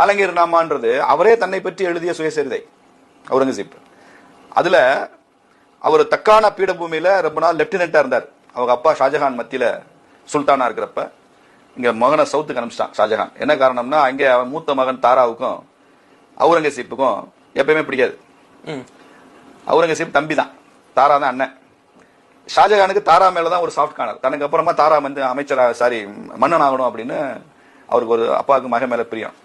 ஆலங்கீர் நாமான்றது அவரே தன்னை பற்றி எழுதிய சுயசரிதை அவுரங்கசீப். அதுல அவர் தக்கான பீடபூமியில ரொம்ப நாள் லெப்டினண்டா இருந்தார். அவங்க அப்பா ஷாஜஹான் மத்தியில சுல்தானா இருக்கிறப்ப இங்க மகனை சவுத்துக்கு அனுப்பிச்சிட்டான் ஷாஜஹான். என்ன காரணம்னா அங்க அவன் மூத்த மகன் தாராவுக்கும் அவுரங்கசீப்புக்கும் எப்பயுமே பிடிக்காது. அவுரங்கசீப் தம்பி தான் தாரா தான் அண்ணன். ஷாஜஹானுக்கு தாரா மேல தான் ஒரு சாஃப்ட் கார்னர் தனக்கு அப்புறமா தாரா வந்து அமைச்சரா சாரி மன்னன் ஆகணும் அப்படின்னு அவருக்கு ஒரு அப்பாவுக்கு மகன் மேல பிரியம்.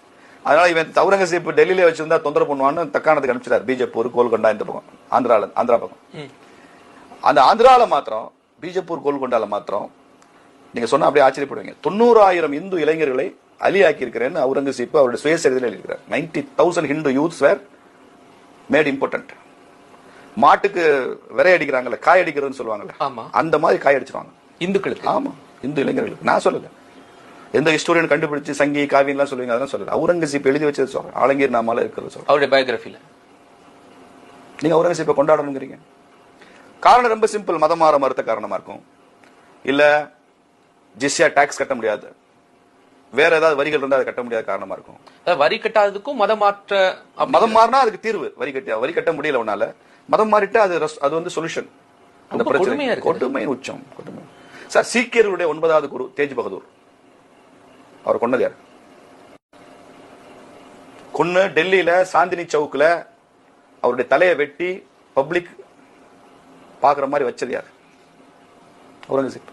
அதனால இவன் அவுரங்கசீப் டெல்லியில வச்சிருந்தா தொந்தரவு பண்ணுவான்னு தக்காணத்துக்கு அனுப்பிச்சிட்டார். பீஜப்பூர் கோல்கொண்டா இந்த பக்கம். ஆந்திரால ஆந்திரா பக்கம். அந்த ஆந்திரால மாத்திரம் பீஜப்பூர் கோல்கொண்டால மாத்திரம் நீங்க சொன்னா அப்படியே ஆச்சரியப்படுவீங்க. தொண்ணூறாயிரம் இந்து இளைஞர்களை அலியாக்கி இருக்கிறேன்னு அவுரங்கசீப் அவருடைய சுயசரிதையில் எழுதியிருக்கிறார். Ninety thousand Hindu youths were made important. மாட்டுக்கு விரை அடிக்கிறாங்கல்ல காய் அடிக்கிறதுன்னு சொல்லுவாங்கல்ல. அந்த மாதிரி காய் அடிச்சிருவாங்க. இந்துக்களுக்கு? ஆமா இந்து இளைஞர்களுக்கு. நான் சொல்லல. எந்த ஹிஸ்டோரியன் கண்டுபிடிச்சு சங்கி காவியம்லாம் சொல்லுவீங்க? அதெல்லாம் சொல்லல அவுரங்கசீப் எழுதி வச்சது சொல்றேன். ஆலங்கீர் நாமால இருக்கிறது சொல்றேன். அவருடைய பயோகிராஃபில நீங்க அவுரங்கசீப்பை கொண்டாடணுங்கிறீங்க. காரணம் ரொம்ப சிம்பிள் மதம் மாற மறுத்த காரணமா இருக்கும். இல்ல ஜிஸ்யா டாக்ஸ் கட்ட முடியாது. வேற ஏதாவது வரிகள் இருந்தா அதை கட்ட முடியாத காரணமா இருக்கும். வரி கட்டாததுக்கும் மத மாற்ற மதம் மாறினா அதுக்கு தீர்வு. வரி கட்டி வரி கட்ட முடியல உன்னால. மதம் மாறிட்டா அது அது வந்து சொல்யூஷன் அந்த பிரச்சனை. இருக்குது. கொடுமை உச்சம். கொடுமை. சார் சீக்கியர்களுடைய ஒன்பதாவது குரு தேஜ் பகதூர். அவர் கொன்னது யார்? கொன்னு டெல்லியில சாந்தினி சவுக்ல அவருடைய தலையை வெட்டி பப்ளிக் பாக்குற மாதிரி வச்சது யார்? அவுரங்கசீப்.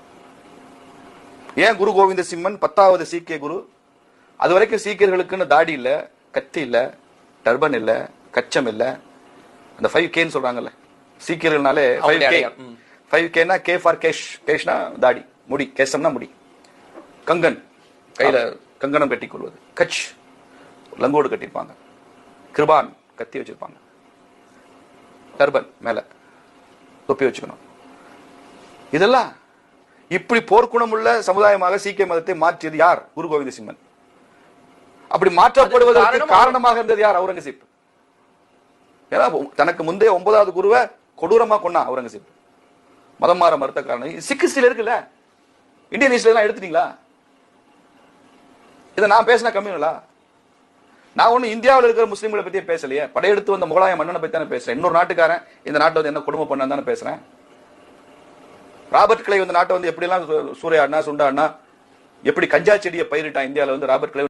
ஏன் குரு கோவிந்த சிம்மன் பத்தாவது சீக்கிய குரு? அது வரைக்கும் சீக்கியர்களுக்குன்னு தாடி இல்ல கத்தி இல்ல டர்பன் இல்ல கச்சம் இல்ல. அந்த ஃபைவ் கேன்னு சொல்றாங்கல்ல. சீக்கியர்கள்னாலே ஃபைவ் கே. ஃபைவ் கேனா கே ஃபார் கேஷ் கேஷ்னா தாடி முடி. கேசம்னா முடி. கங்கன். கையில கங்கணம் கட்டிக் கொள்வது கச். லங்கோடு கட்டியிருப்பாங்க கிருபான் கத்தி வச்சிருப்பாங்க. டர்பன் மேல தொப்பி வச்சுக்கணும். இதெல்லாம் இப்படி போர்க்குணமுள்ள சமுதாயமாக சீக்கிய மதத்தை மாற்றியது யார்? குரு கோவிந்த சிம்மன். அப்படி மாற்றப்படுவதற்கு காரணம் காரணமாக இருந்தது யார்? அவுரங்கசீப். ஏன்னா தனக்கு முந்தைய ஒன்பதாவது குருவை கொடூரமா கொண்டான் அவுரங்கசீப். மதம் மாற மறுத்த காரணம். சிக்கிஸ்டில இருக்குல்ல? இந்தியன் ஹிஸ்டரி எல்லாம் எடுத்துட்டீங்களா? இதை நான் பேசினா கம்மிங்களா நான் ஒண்ணு இந்தியாவில் இருக்கிற முஸ்லீம்களை பற்றியே பேசலையே. படையெடுத்து வந்த முகலாய மன்னனை பற்றி தானே பேசுறேன். இன்னொரு நாட்டுக்காரன் இந்த நாட்டை வந்து என்ன குடும்ப பண்ணான்னு தானே பேசுறேன். ராபர்ட் கிளை வந்து நாட்டை வந்து எப்படி எல்லாம் சூறையாடினா சுண்டாடினா எப்படி கஞ்சா செடியை பயிரிட்டான் இந்தியாவில் வந்து ராபர்ட் கிளை